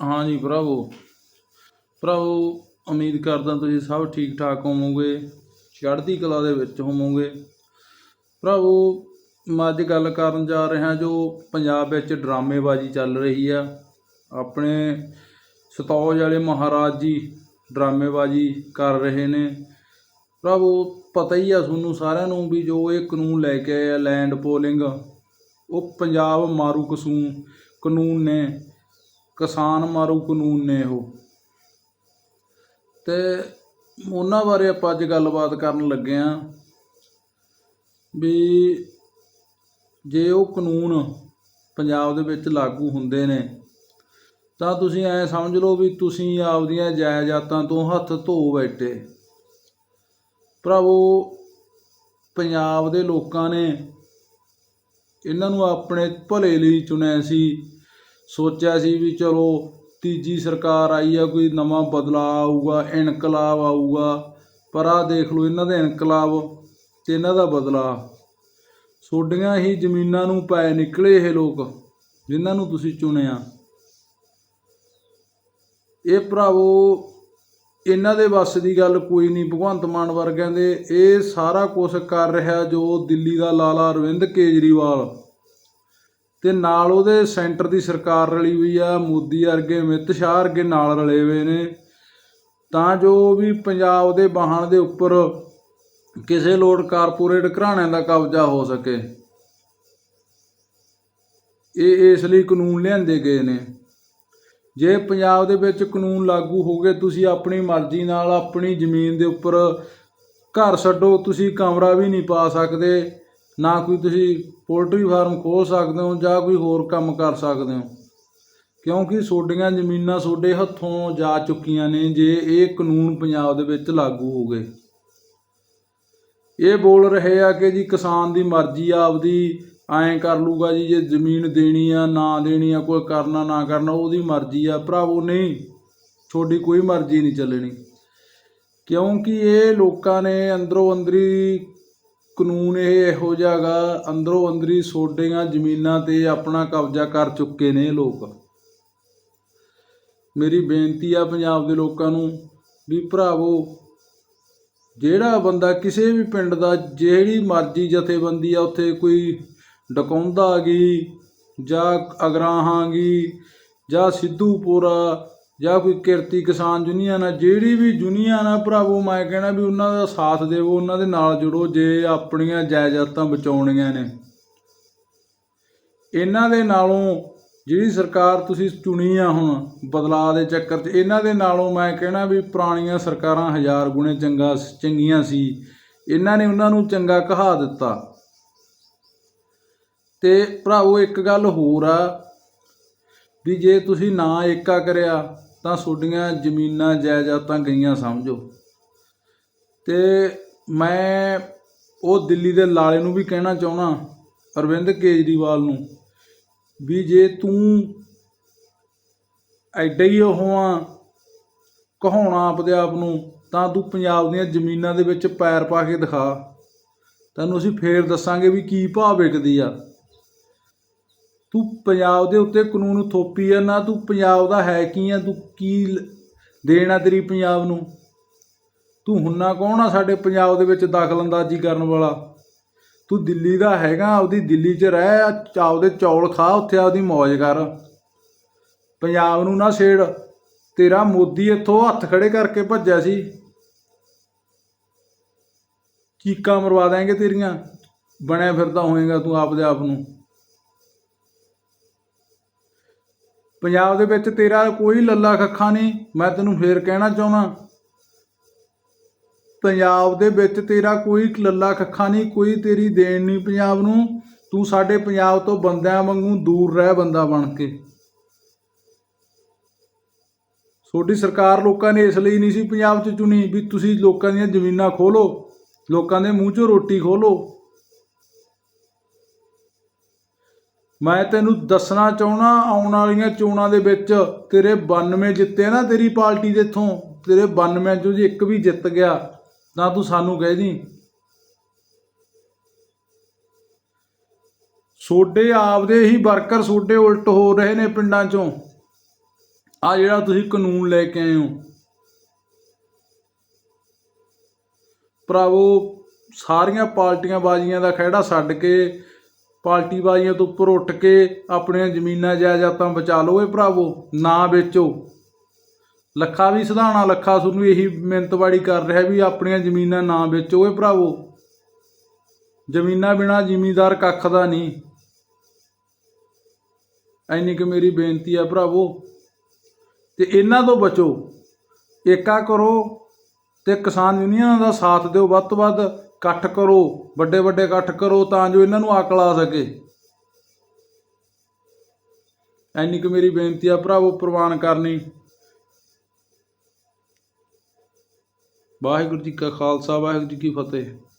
ਹਾਂਜੀ ਭਰਾਵੋ ਭਰਾਵੋ ਉਮੀਦ ਕਰਦਾ ਤੁਸੀਂ ਸਭ ਠੀਕ ਠਾਕ ਹੋਵੋਗੇ, ਚੜ੍ਹਦੀ ਕਲਾ ਦੇ ਵਿੱਚ ਹੋਵੋਗੇ। ਭਰਾਵੋ ਮੈਂ ਅੱਜ ਗੱਲ ਕਰਨ ਜਾ ਰਿਹਾ ਜੋ ਪੰਜਾਬ ਵਿੱਚ ਡਰਾਮੇਬਾਜ਼ੀ ਚੱਲ ਰਹੀ ਆ। ਆਪਣੇ ਸਤੌਜ ਵਾਲੇ ਮਹਾਰਾਜ ਜੀ ਡਰਾਮੇਬਾਜ਼ੀ ਕਰ ਰਹੇ ਨੇ। ਭਰਾਵੋ ਪਤਾ ਹੀ ਆ ਤੁਹਾਨੂੰ ਸਾਰਿਆਂ ਨੂੰ ਵੀ ਜੋ ਇਹ ਕਾਨੂੰਨ ਲੈ ਕੇ ਆਏ ਆ ਲੈਂਡ ਪੋਲਿੰਗ ਉਹ ਪੰਜਾਬ ਮਾਰੂ ਕਸੂਨ ਕਾਨੂੰਨ ਨੇ। ਕਿਸਾਨ ਮਾਰੂ ਕਾਨੂੰਨ ਨੇ ਉਹ। ਤੇ ਉਹਨਾਂ ਬਾਰੇ ਆਪਾਂ ਅੱਜ ਗੱਲਬਾਤ ਕਰਨ ਲੱਗੇ ਆਂ ਵੀ ਜੇ ਉਹ ਕਾਨੂੰਨ ਪੰਜਾਬ ਦੇ ਵਿੱਚ ਲਾਗੂ ਹੁੰਦੇ ਨੇ, ਤਾਂ ਤੁਸੀਂ ਐ ਸਮਝ ਲਓ ਵੀ ਤੁਸੀਂ ਆਪਦੀਆਂ ਜਾਇਦਾਦਾਂ ਤੋਂ ਹੱਥ ਧੋ ਬੈਠੇ। ਭਰਾਵੋ, ਪੰਜਾਬ ਦੇ ਲੋਕਾਂ ਨੇ ਇਹਨਾਂ ਨੂੰ ਆਪਣੇ ਭਲੇ ਲਈ ਚੁਣਿਆ ਸੀ। ਸੋਚਿਆ ਸੀ ਵੀ ਚਲੋ ਤੀਜੀ ਸਰਕਾਰ ਆਈ ਆ, ਕੋਈ ਨਵਾਂ ਬਦਲਾਅ ਆਊਗਾ, ਇਨਕਲਾਬ ਆਊਗਾ, ਪਰ ਆਹ ਦੇਖ ਲਓ ਇਹਨਾਂ ਦੇ ਇਨਕਲਾਬ ਤੇ ਇਹਨਾਂ ਦਾ ਬਦਲਾਅ। ਸੋਡੀਆਂ ਹੀ ਜ਼ਮੀਨਾਂ ਨੂੰ ਪੈ ਨਿਕਲੇ ਇਹ ਲੋਕ, ਜਿਨ੍ਹਾਂ ਨੂੰ ਤੁਸੀਂ ਚੁਣਿਆ। ਇਹ ਭਰਾਵੋ, ਇਹਨਾਂ ਦੇ ਵੱਸ ਦੀ ਗੱਲ ਕੋਈ ਨਹੀਂ, ਭਗਵੰਤ ਮਾਨ ਵਰਗਿਆਂ ਦੇ, ਇਹ ਸਾਰਾ ਕੁਝ ਕਰ ਰਿਹਾ ਜੋ ਦਿੱਲੀ ਦਾ ਲਾਲਾ ਅਰਵਿੰਦ ਕੇਜਰੀਵਾਲ। ਤੇ ਨਾਲ ਉਹਦੇ ਸੈਂਟਰ ਦੀ ਸਰਕਾਰ ਰਲੀ ਹੋਈ ਆ, ਮੋਦੀ ਵਰਗੇ, ਅਮਿਤ ਸ਼ਾਹ ਵਰਗੇ ਨਾਲ ਰਲੇ ਹੋਏ ਨੇ। ਤਾਂ ਜੋ ਵੀ ਪੰਜਾਬ ਦੇ ਵਾਹਣ ਦੇ ਉੱਪਰ ਕਿਸੇ ਲੋੜ ਕਾਰਪੋਰੇਟ ਘਰਾਣਿਆਂ ਦਾ ਕਬਜ਼ਾ ਹੋ ਸਕੇ। ਇਹ ਇਸ ਲਈ ਕਾਨੂੰਨ ਲਿਆਂਦੇ ਗਏ ਨੇ। ਜੇ ਪੰਜਾਬ ਦੇ ਵਿੱਚ ਕਾਨੂੰਨ ਲਾਗੂ ਹੋ ਗਏ, ਤੁਸੀਂ ਆਪਣੀ ਮਰਜ਼ੀ ਨਾਲ ਆਪਣੀ ਜ਼ਮੀਨ ਦੇ ਉੱਪਰ ਘਰ ਛੱਡੋ, ਤੁਸੀਂ ਕਮਰਾ ਵੀ ਨਹੀਂ ਪਾ ਸਕਦੇ। ਨਾ ਕੋਈ ਤੁਸੀਂ ਪੋਲਟਰੀ ਫਾਰਮ ਖੋਲ ਸਕਦੇ ਹੋ ਜਾਂ ਕੋਈ ਹੋਰ ਕੰਮ ਕਰ ਸਕਦੇ ਹੋ। ਕਿਉਂਕਿ ਤੁਹਾਡੀਆਂ ਜ਼ਮੀਨਾਂ ਤੁਹਾਡੇ ਹੱਥੋਂ ਜਾ ਚੁੱਕੀਆਂ ਨੇ ਜੇ ਇਹ ਕਾਨੂੰਨ ਪੰਜਾਬ ਦੇ ਵਿੱਚ ਲਾਗੂ ਹੋ ਗਏ। ਇਹ ਬੋਲ ਰਹੇ ਆ ਕਿ ਜੀ ਕਿਸਾਨ ਦੀ ਮਰਜ਼ੀ ਆ, ਆਪਦੀ ਐਂ ਕਰ ਲੂਗਾ ਜੀ, ਜੇ ਜ਼ਮੀਨ ਦੇਣੀ ਆ, ਨਾ ਦੇਣੀ ਆ, ਕੋਈ ਕਰਨਾ ਨਾ ਕਰਨਾ, ਉਹਦੀ ਮਰਜ਼ੀ ਆ। ਭਰਾਵੋ, ਨਹੀਂ, ਤੁਹਾਡੀ ਕੋਈ ਮਰਜ਼ੀ ਨਹੀਂ ਚੱਲਣੀ। ਕਿਉਂਕਿ ਇਹ ਲੋਕਾਂ ਨੇ ਅੰਦਰੋਂ ਅੰਦਰੀ ਕਾਨੂੰਨ ਇਹ ਇਹੋ ਜਿਹਾ ਗਾ ਅੰਦਰੋਂ ਅੰਦਰੀ ਸੋਡੀਆਂ ਜ਼ਮੀਨਾਂ ਤੇ ਆਪਣਾ ਕਬਜ਼ਾ ਕਰ ਚੁੱਕੇ ਨੇ ਲੋਕ। ਮੇਰੀ ਬੇਨਤੀ ਆ ਪੰਜਾਬ ਦੇ ਲੋਕਾਂ ਨੂੰ ਵੀ ਭਰਾਵੋ, ਜਿਹੜਾ ਬੰਦਾ ਕਿਸੇ ਵੀ ਪਿੰਡ ਦਾ, ਜਿਹੜੀ ਮਰਜ਼ੀ ਜਥੇਬੰਦੀ ਆ, ਉੱਥੇ ਕੋਈ ਡਕਾਉਂਦਾ ਆ ਗਈ ਜਾਂ ਅਗਰਾਹਾਂ ਗਈ ਜਾਂ ਸਿੱਧੂਪੁਰਾ ਜਾਂ ਕੋਈ ਕਿਰਤੀ ਕਿਸਾਨ ਯੂਨੀਅਨ ਆ ਜਿਹੜੀ ਵੀ ਯੂਨੀਅਨ ਆ ਭਰਾਵੋ, ਮੈਂ ਕਹਿਣਾ ਵੀ ਉਹਨਾਂ ਦਾ ਸਾਥ ਦੇਵੋ, ਉਹਨਾਂ ਦੇ ਨਾਲ ਜੁੜੋ, ਜੇ ਆਪਣੀਆਂ ਜਾਇਦਾਦਾਂ ਬਚਾਉਣੀਆਂ ਨੇ। ਇਹਨਾਂ ਦੇ ਨਾਲੋਂ ਜਿਹੜੀ ਸਰਕਾਰ ਤੁਸੀਂ ਚੁਣੀ ਆ ਹੁਣ ਬਦਲਾਅ ਦੇ ਚੱਕਰ 'ਚ, ਇਹਨਾਂ ਦੇ ਨਾਲੋਂ ਮੈਂ ਕਹਿਣਾ ਵੀ ਪੁਰਾਣੀਆਂ ਸਰਕਾਰਾਂ ਹਜ਼ਾਰ ਗੁਣੇ ਚੰਗਾ ਚੰਗੀਆਂ ਸੀ। ਇਹਨਾਂ ਨੇ ਉਹਨਾਂ ਨੂੰ ਚੰਗਾ ਕਹਾ ਦਿੱਤਾ। ਤੇ ਭਰਾਵੋ, ਇੱਕ ਗੱਲ ਹੋਰ ਆ ਵੀ ਜੇ ਤੁਸੀਂ ਨਾ ਏਕਾ ਕਰਿਆ ਤਾਂ ਤੁਹਾਡੀਆਂ ਜ਼ਮੀਨਾਂ, ਜਾਇਦਾਦਾਂ ਗਈਆਂ ਸਮਝੋ। ਤੇ ਮੈਂ ਉਹ ਦਿੱਲੀ ਦੇ ਲਾਲੇ ਨੂੰ ਵੀ ਕਹਿਣਾ ਚਾਹਣਾ ਅਰਵਿੰਦ ਕੇਜਰੀਵਾਲ ਨੂੰ, ਵੀ ਜੇ ਤੂੰ ਐਡਾ ਹੀ ਉਹ ਆ, ਕਹਾਉਣਾ ਆਪਦੇ ਆਪ ਨੂੰ, ਤਾਂ ਤੂੰ ਪੰਜਾਬ ਦੀਆਂ ਜ਼ਮੀਨਾਂ ਦੇ ਵਿੱਚ ਪੈਰ ਪਾ ਕੇ ਦਿਖਾ। ਤੈਨੂੰ ਅਸੀਂ ਫੇਰ ਦੱਸਾਂਗੇ ਵੀ ਕੀ ਭਾਅ ਵਿਕਦੀ ਆ। ਤੂੰ ਪੰਜਾਬ ਦੇ ਉੱਤੇ ਕਾਨੂੰਨ ਥੋਪੀ ਆ ਨਾ ਤੂੰ ਪੰਜਾਬ ਦਾ ਹੈ ਕੀ ਆ? ਤੂੰ ਕੀ ਦੇਣਾ ਤੇਰੀ ਪੰਜਾਬ ਨੂੰ? ਤੂੰ ਹੁੰਨਾ ਕੌਣ ਆ ਸਾਡੇ ਪੰਜਾਬ ਦੇ ਵਿੱਚ ਦਖਲ ਅੰਦਾਜ਼ੀ ਕਰਨ ਵਾਲਾ? ਤੂੰ ਦਿੱਲੀ ਦਾ ਹੈਗਾ ਆਪਦੀ ਦਿੱਲੀ 'ਚ ਰਹਿ ਆ, ਆਪਦੇ ਚੌਲ ਖਾ ਉੱਥੇ ਆਪਦੀ ਮौज ਕਰ। ਪੰਜਾਬ ਨੂੰ ਨਾ ਛੇੜ। ਤੇਰਾ ਮੋਦੀ ਇੱਥੋਂ ਹੱਥ ਖੜੇ ਕਰਕੇ ਭੱਜਿਆ ਸੀ। ਚੀਕਾਂ ਮਰਵਾ ਦੇਂਗੇ ਤੇਰੀਆਂ। ਬਣਿਆ ਫਿਰਦਾ ਹੋਏਗਾ ਤੂੰ ਆਪਦੇ ਆਪ ਨੂੰ। ਪੰਜਾਬ ਦੇ ਵਿੱਚ ਤੇਰਾ ਕੋਈ ਲੱਲਾ ਖੱਖਾ ਨਹੀਂ, ਮੈਂ ਤੈਨੂੰ ਫੇਰ ਕਹਿਣਾ ਚਾਹੁੰਦਾ। ਪੰਜਾਬ ਦੇ ਵਿੱਚ ਤੇਰਾ ਕੋਈ ਲੱਲਾ ਖੱਖਾ ਨਹੀਂ, ਕੋਈ ਤੇਰੀ ਦੇਣ ਨਹੀਂ ਪੰਜਾਬ ਨੂੰ। ਤੂੰ ਸਾਡੇ ਪੰਜਾਬ ਤੋਂ ਬੰਦਿਆਂ ਵਾਂਗੂ ਦੂਰ ਰਹਿ ਬੰਦਾ ਬਣ ਕੇ। ਤੁਹਾਡੀ ਸਰਕਾਰ ਲੋਕਾਂ ਨੇ ਇਸ ਲਈ ਨਹੀਂ ਸੀ ਪੰਜਾਬ 'ਚ ਚੁਣੀ ਵੀ ਤੁਸੀਂ ਲੋਕਾਂ ਦੀਆਂ ਜ਼ਮੀਨਾਂ ਖੋਲੋ, ਲੋਕਾਂ ਦੇ ਮੂੰਹ 'ਚੋਂ ਰੋਟੀ ਖੋਲੋ। ਮੈਂ ਤੈਨੂੰ ਦੱਸਣਾ ਚਾਹਣਾ ਆਉਣ ਵਾਲੀਆਂ ਚੋਣਾਂ ਦੇ ਵਿੱਚ ਤੇਰੇ 92 ਜਿੱਤੇ ਨਾ ਤੇਰੀ ਪਾਰਟੀ ਦੇ ਇੱਥੋਂ ਤੇਰੇ 92 ਚੋਂ ਜੇ ਇੱਕ ਵੀ ਜਿੱਤ ਗਿਆ ਤਾਂ ਤੂੰ ਸਾਨੂੰ ਕਹਿ ਦੀ। ਸੋਡੇ ਆਪਦੇ ਹੀ ਵਰਕਰ ਸੋਡੇ ਉਲਟ ਹੋ ਰਹੇ ਨੇ ਪਿੰਡਾਂ ਚੋਂ। ਆ ਜਿਹੜਾ ਤੁਸੀਂ ਕਾਨੂੰਨ ਲੈ ਕੇ ਆਏ ਹੋ। ਭਰਾਵੋ, ਸਾਰੀਆਂ ਪਾਰਟੀਆਂ ਬਾਜ਼ੀਆਂ ਦਾ ਖਹਿੜਾ ਛੱਡ ਕੇ ਪਾਲਟੀਬਾਜ਼ੀਆਂ ਤੋਂ ਉੱਪਰ ਉੱਠ ਕੇ ਆਪਣੀਆਂ ਜ਼ਮੀਨਾਂ, ਜਾਇਦਾਦਾਂ ਬਚਾ ਲਓ ਏ ਭਰਾਵੋ, ਨਾ ਵੇਚੋ। ਲੱਖਾ ਵੀ ਸਧਾਣਾ, ਲੱਖਾ ਤੁਹਾਨੂੰ ਇਹੀ ਮਿੰਤਵਾੜੀ ਕਰ ਰਿਹਾ ਵੀ ਆਪਣੀਆਂ ਜ਼ਮੀਨਾਂ ਨਾ ਵੇਚੋ ਏ ਭਰਾਵੋ। ਜ਼ਮੀਨਾਂ ਬਿਨਾ ਜ਼ਿਮੀਦਾਰ ਕੱਖ ਦਾ ਨਹੀਂ। ਐਨੀ ਕਿ ਮੇਰੀ ਬੇਨਤੀ ਆ ਭਰਾਵੋ। ਤੇ ਇਹਨਾਂ ਤੋਂ ਬਚੋ। ਏਕਾ ਕਰੋ ਤੇ ਕਿਸਾਨ ਯੂਨੀਅਨਾਂ ਦਾ ਸਾਥ ਦਿਓ ਵੱਧ ਤੋਂ ਵੱਧ। ਇਕੱਠ ਕਰੋ, ਵੱਡੇ ਵੱਡੇ ਇਕੱਠ ਕਰੋ ਤਾਂ ਜੋ ਇਹਨਾਂ ਨੂੰ ਅਕਲ ਆ ਸਕੇ। ਐਨੀ ਕੁ ਮੇਰੀ ਬੇਨਤੀ ਆ, ਭਰਾਵੋ, ਪ੍ਰਵਾਨ ਕਰਨੀ। ਵਾਹਿਗੁਰੂ ਜੀ ਕਾ ਖਾਲਸਾ, ਵਾਹਿਗੁਰੂ ਜੀ ਕੀ ਫਤਿਹ।